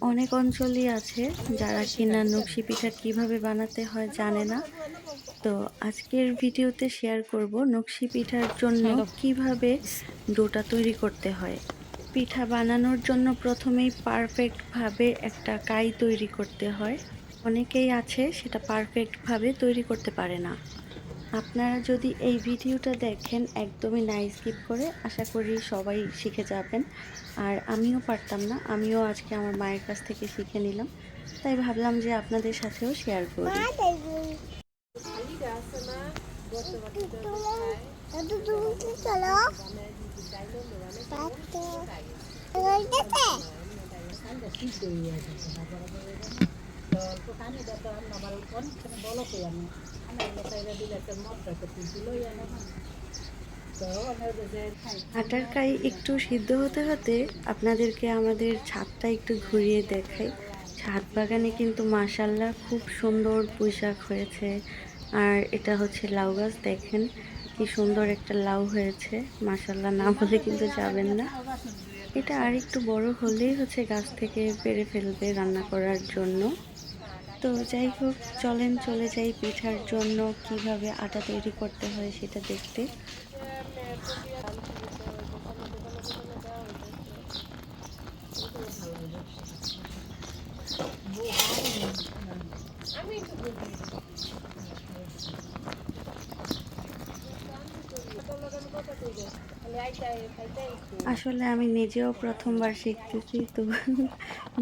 অনেক অঞ্চলই আছে যারা কিনা নকশি পিঠা কীভাবে বানাতে হয় জানে না। তো আজকের ভিডিওতে শেয়ার করব নকশি পিঠার জন্য কীভাবে ডোটা তৈরি করতে হয়। পিঠা বানানোর জন্য প্রথমেই পারফেক্টভাবে একটা কাই তৈরি করতে হয়। অনেকেই আছে সেটা পারফেক্টভাবে তৈরি করতে পারে না। আপনারা যদি এই ভিডিওটা দেখেন একদমই নাই স্কিপ করে, আশা করি সবাই শিখে যাবেন। আর আমিও পারতাম না, আমিও আজকে আমার মায়ের কাছ থেকে শিখে নিলাম। তাই ভাবলাম যে আপনাদের সাথেও শেয়ার করি। চলো আটার কাই একটু সিদ্ধ হতে হতে আপনাদেরকে আমাদের ছাদটা একটু ঘুরিয়ে দেখাই। ছাদ বাগানে কিন্তু মাসাল্লাহ খুব সুন্দর পোশাক হয়েছে। আর এটা হচ্ছে লাউ গাছ, দেখেন কি সুন্দর একটা লাউ হয়েছে। মাসাল্লাহ না বলে কিন্তু যাবেন না। এটা আর একটু বড় হলেই হচ্ছে গাছ থেকে পেরে ফেলবে রান্না করার জন্য। তো যাই হোক, চলেন চলে যাই পিঠার জন্য, কীভাবে আটা তৈরি করতে হয় সেটা দেখতে। আসলে আমি নিজেও প্রথমবার শিখতেছি তো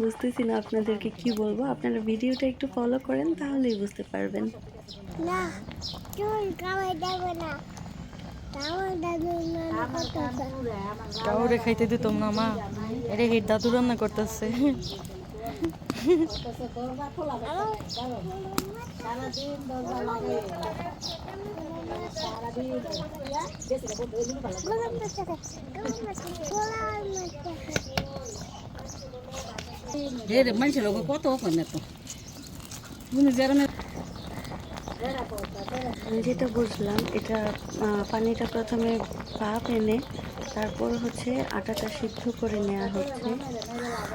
বুঝতেছি না আপনাদেরকে কি বলব। আপনারা ভিডিওটা একটু ফলো করেন তাহলেই বুঝতে পারবেন। না কাউরে খাইতে দিতাম না মা। এটা হিট দাদু রান্না করতেছে। মানুষের লোক কত ওখানে তো আমি যেটা বুঝলাম এটা পানিটা প্রথমে ভাপ এনে তারপর হচ্ছে আটাটা সিদ্ধ করে নেওয়া হচ্ছে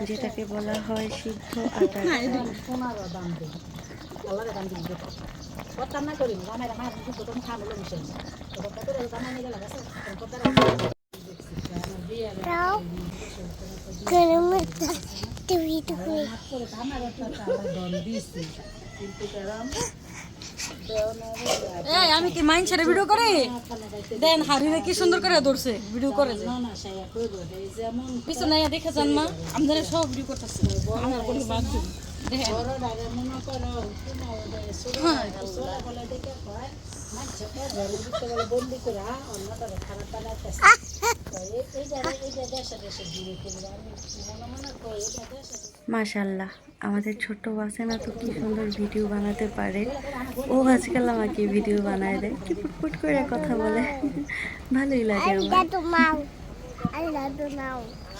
যেটাকে বলা হয় সিদ্ধ আটা আমার কিন্তু আমি কি মাইন ছেড়ে ভিডিও করে? দেন হারিরে কি সুন্দর করে ধরছে ভিডিও করে যে। পিছনে দেখে যান মা আমাদের সব ভিডিও করতেছে। আমার কোনো বাদ দেখে মাশাল্লাহ আমাদের ছোট্ট বাসেনা তো কি সুন্দর ভিডিও বানাতে পারে। ও আজকাল আমাকে ভিডিও বানায় দেয় কি ফুটফুট করে কথা বলে। ভালোই লাগে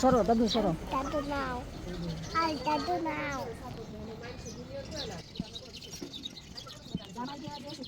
সরো দাদু সরো। দাদু নাও। আই দাদু নাও।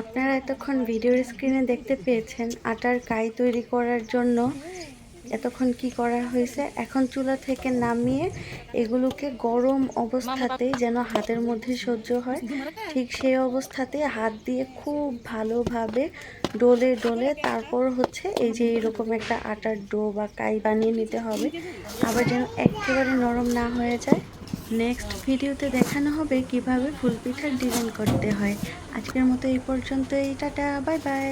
আপনারা এতক্ষণ ভিডিওর স্ক্রিনে দেখতে পেয়েছেন আটার কাই তৈরি করার জন্য এতক্ষণ কি করা হয়েছে। এখন চুলা থেকে নামিয়ে এগুলোকে গরম অবস্থাতেই যেন হাতের মধ্যে সহ্য হয়। ঠিক সেই অবস্থাতে হাত দিয়ে খুব ভালোভাবে ডলে ডলে তারপর হচ্ছে এই যে এরকম একটা আটার ডো বা কাই বানিয়ে নিতে হবে। আবার যেন একেবারে নরম না হয়ে যায়। নেক্সট ভিডিওতে দেখানো হবে কীভাবে ফুল পিঠার ডিজাইন করতে হয়। আজকের মতো এই পর্যন্ত এই টাটা বাই বাই